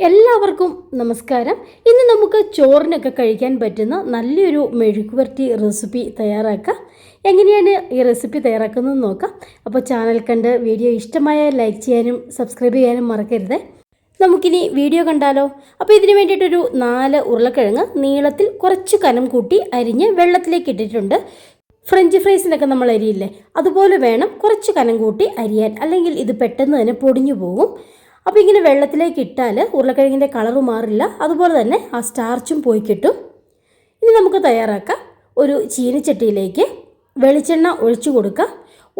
എല്ലാവർക്കും നമസ്കാരം. ഇന്ന് നമുക്ക് ചോറിനൊക്കെ കഴിക്കാൻ പറ്റുന്ന നല്ലൊരു മെഴുക്കുവരട്ടി റെസിപ്പി തയ്യാറാക്കാം. എങ്ങനെയാണ് ഈ റെസിപ്പി തയ്യാറാക്കുന്നത് നോക്കാം. അപ്പോൾ ചാനൽ കണ്ട് വീഡിയോ ഇഷ്ടമായ ലൈക്ക് ചെയ്യാനും സബ്സ്ക്രൈബ് ചെയ്യാനും മറക്കരുത്. നമുക്കിനി വീഡിയോ കണ്ടാലോ? അപ്പോൾ ഇതിന് വേണ്ടിയിട്ടൊരു നാല് ഉരുളക്കിഴങ്ങ് നീളത്തിൽ കുറച്ച് കനം കൂട്ടി അരിഞ്ഞ് വെള്ളത്തിലേക്ക് ഇട്ടിട്ടുണ്ട്. ഫ്രഞ്ച് ഫ്രൈസിനൊക്കെ നമ്മൾ അരിയില്ലേ? അതുപോലെ വേണം കുറച്ച് കനം കൂട്ടി അരിയാൻ. അല്ലെങ്കിൽ ഇത് പെട്ടെന്ന് തന്നെ പൊടിഞ്ഞു പോകും. അപ്പോൾ ഇങ്ങനെ വെള്ളത്തിലേക്ക് ഇട്ടാൽ ഉരുളക്കിഴങ്ങിന്റെ കളറ് മാറില്ല. അതുപോലെ തന്നെ ആ സ്റ്റാർച്ചും പോയി കിട്ടും. ഇനി നമുക്ക് തയ്യാറാക്കാം. ഒരു ചീനിച്ചട്ടിയിലേക്ക് വെളിച്ചെണ്ണ ഒഴിച്ചു കൊടുക്കാം.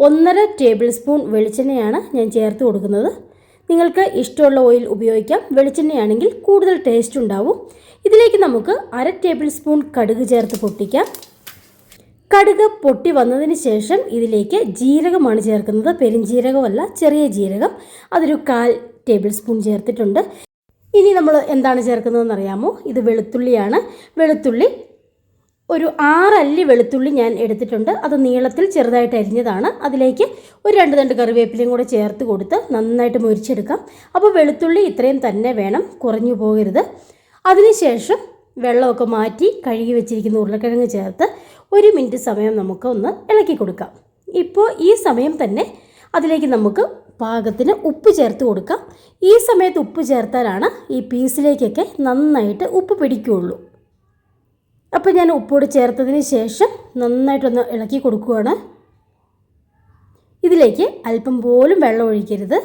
ഒന്നര ടേബിൾ സ്പൂൺ വെളിച്ചെണ്ണയാണ് ഞാൻ ചേർത്ത് കൊടുക്കുന്നത്. നിങ്ങൾക്ക് ഇഷ്ടമുള്ള ഓയിൽ ഉപയോഗിക്കാം. വെളിച്ചെണ്ണയാണെങ്കിൽ കൂടുതൽ ടേസ്റ്റ് ഉണ്ടാവും. ഇതിലേക്ക് നമുക്ക് അര ടേബിൾ സ്പൂൺ കടുക് ചേർത്ത് പൊട്ടിക്കാം. കടുക് പൊട്ടി വന്നതിന് ശേഷം ഇതിലേക്ക് ജീരകമാണ് ചേർക്കുന്നത്. പെരുംജീരകമല്ല ചെറിയ ജീരകം. അതൊരു കാൽ ടേബിൾ സ്പൂൺ ചേർത്തിട്ടുണ്ട്. ഇനി നമ്മൾ എന്താണ് ചേർക്കുന്നതെന്ന് അറിയാമോ? ഇത് വെളുത്തുള്ളിയാണ്. വെളുത്തുള്ളി ഒരു ആറല്ലി വെളുത്തുള്ളി ഞാൻ എടുത്തിട്ടുണ്ട്. അത് നീളത്തിൽ ചെറുതായിട്ട് അരിഞ്ഞതാണ്. അതിലേക്ക് ഒരു രണ്ട് രണ്ട് കറിവേപ്പിലയും കൂടെ ചേർത്ത് കൊടുത്ത് നന്നായിട്ട് മുരിച്ചെടുക്കാം. അപ്പോൾ വെളുത്തുള്ളി ഇത്രയും തന്നെ വേണം. കുറഞ്ഞു പോകരുത്. അതിനുശേഷം വെള്ളമൊക്കെ മാറ്റി കഴുകി വെച്ചിരിക്കുന്ന ഉരുളക്കിഴങ്ങ് ചേർത്ത് ഒരു മിനിറ്റ് സമയം നമുക്ക് ഒന്ന് ഇളക്കി കൊടുക്കാം. ഇപ്പോൾ ഈ സമയം തന്നെ അതിലേക്ക് നമുക്ക് പാകത്തിന് ഉപ്പ് ചേർത്ത് കൊടുക്കാം. ഈ സമയത്ത് ഉപ്പ് ചേർത്താലാണ് ഈ പീസിലേക്കൊക്കെ നന്നായിട്ട് ഉപ്പ് പിടിക്കുകയുള്ളൂ അപ്പോൾ ഞാൻ ഉപ്പോട് ചേർത്തതിന് ശേഷം നന്നായിട്ടൊന്ന് ഇളക്കി കൊടുക്കുകയാണ് ഇതിലേക്ക് അല്പം പോലും വെള്ളം ഒഴിക്കരുത്.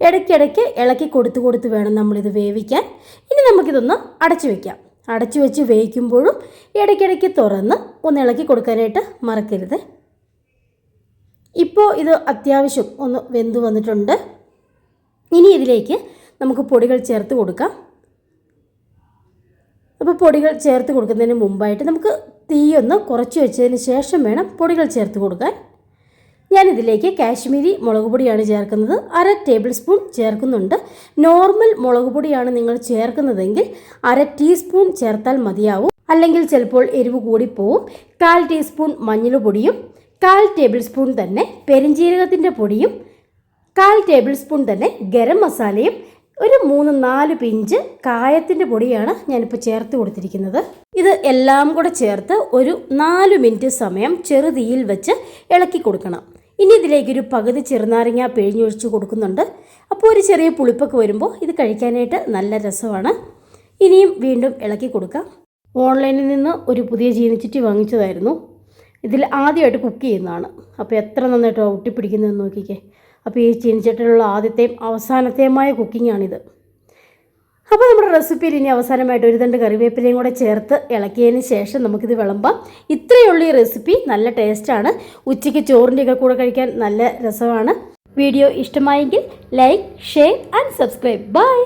ഇടയ്ക്കിടയ്ക്ക് ഇളക്കി കൊടുത്ത് കൊടുത്ത് വേണം നമ്മളിത് വേവിക്കാൻ. ഇനി നമുക്കിതൊന്ന് അടച്ചു വയ്ക്കാം അടച്ചു വെച്ച് വേവിക്കുമ്പോഴും ഇടയ്ക്കിടയ്ക്ക് തുറന്ന് ഒന്ന് ഇളക്കി കൊടുക്കാനായിട്ട് മറക്കരുത്. ഇപ്പോൾ ഇത് അത്യാവശ്യം ഒന്ന് വെന്ത് വന്നിട്ടുണ്ട്. ഇനി ഇതിലേക്ക് നമുക്ക് പൊടികൾ ചേർത്ത് കൊടുക്കാം. അപ്പോൾ പൊടികൾ ചേർത്ത് കൊടുക്കുന്നതിന് മുമ്പായിട്ട് നമുക്ക് തീയൊന്ന് കുറച്ച് വെച്ചതിന് ശേഷം വേണം പൊടികൾ ചേർത്ത് കൊടുക്കാൻ. ഞാനിതിലേക്ക് കാശ്മീരി മുളക് പൊടിയാണ് ചേർക്കുന്നത്. അര ടേബിൾ സ്പൂൺ ചേർക്കുന്നുണ്ട്. നോർമൽ മുളക് പൊടിയാണ് നിങ്ങൾ ചേർക്കുന്നതെങ്കിൽ അര ടീസ്പൂൺ ചേർത്താൽ മതിയാവും. അല്ലെങ്കിൽ ചിലപ്പോൾ എരിവ് കൂടിപ്പോവും കാൽ ടീസ്പൂൺ മഞ്ഞൾ പൊടിയും കാൽ ടേബിൾ സ്പൂൺ തന്നെ പെരിഞ്ജീരകത്തിന്റെ പൊടിയും കാൽ ടേബിൾ സ്പൂൺ തന്നെ ഗരം മസാലയും ഒരു മൂന്ന് നാല് പിഞ്ച് കായത്തിന്റെ പൊടിയാണ് ഞാനിപ്പോൾ ചേർത്ത് കൊടുത്തിരിക്കുന്നത്. ഇത് എല്ലാം കൂടെ ചേർത്ത് ഒരു നാല് മിനിറ്റ് സമയം ചെറുതീയിൽ വെച്ച് ഇളക്കി കൊടുക്കണം. ഇനി ഇതിലേക്കൊരു പകുതി ചെറുനാരങ്ങ പിഴിഞ്ഞൊഴിച്ച് കൊടുക്കുന്നുണ്ട്. അപ്പോൾ ഒരു ചെറിയ പുളിപ്പൊക്കെ വരുമ്പോൾ ഇത് കഴിക്കാനായിട്ട് നല്ല രസമാണ്. ഇനിയും വീണ്ടും ഇളക്കി കൊടുക്കാം. ഓൺലൈനിൽ നിന്ന് ഒരു പുതിയ ജീനിച്ചിറ്റി വാങ്ങിച്ചതായിരുന്നു. ഇതിൽ ആദ്യമായിട്ട് കുക്ക് ചെയ്യുന്നതാണ്. അപ്പോൾ എത്ര നന്നായിട്ടോ ഒട്ടിപ്പിടിക്കുന്നതെന്ന് നോക്കിക്കേ. അപ്പോൾ ഈ ചീനിച്ചട്ടിലുള്ള ആദ്യത്തെയും അവസാനത്തെയുമായ കുക്കിങ്ങാണിത്. അപ്പോൾ നമ്മുടെ റെസിപ്പിയിൽ ഇനി അവസാനമായിട്ട് ഒരു തണ്ട് കറിവേപ്പിലയും കൂടെ ചേർത്ത് ഇളക്കിയതിന് ശേഷം നമുക്കിത് വിളമ്പാം. ഇത്രയുള്ള ഈ റെസിപ്പി നല്ല ടേസ്റ്റാണ് ഉച്ചയ്ക്ക് ചോറിന്റെയൊക്കെ കൂടെ കഴിക്കാൻ നല്ല രസമാണ്. വീഡിയോ ഇഷ്ടമായെങ്കിൽ like share and subscribe bye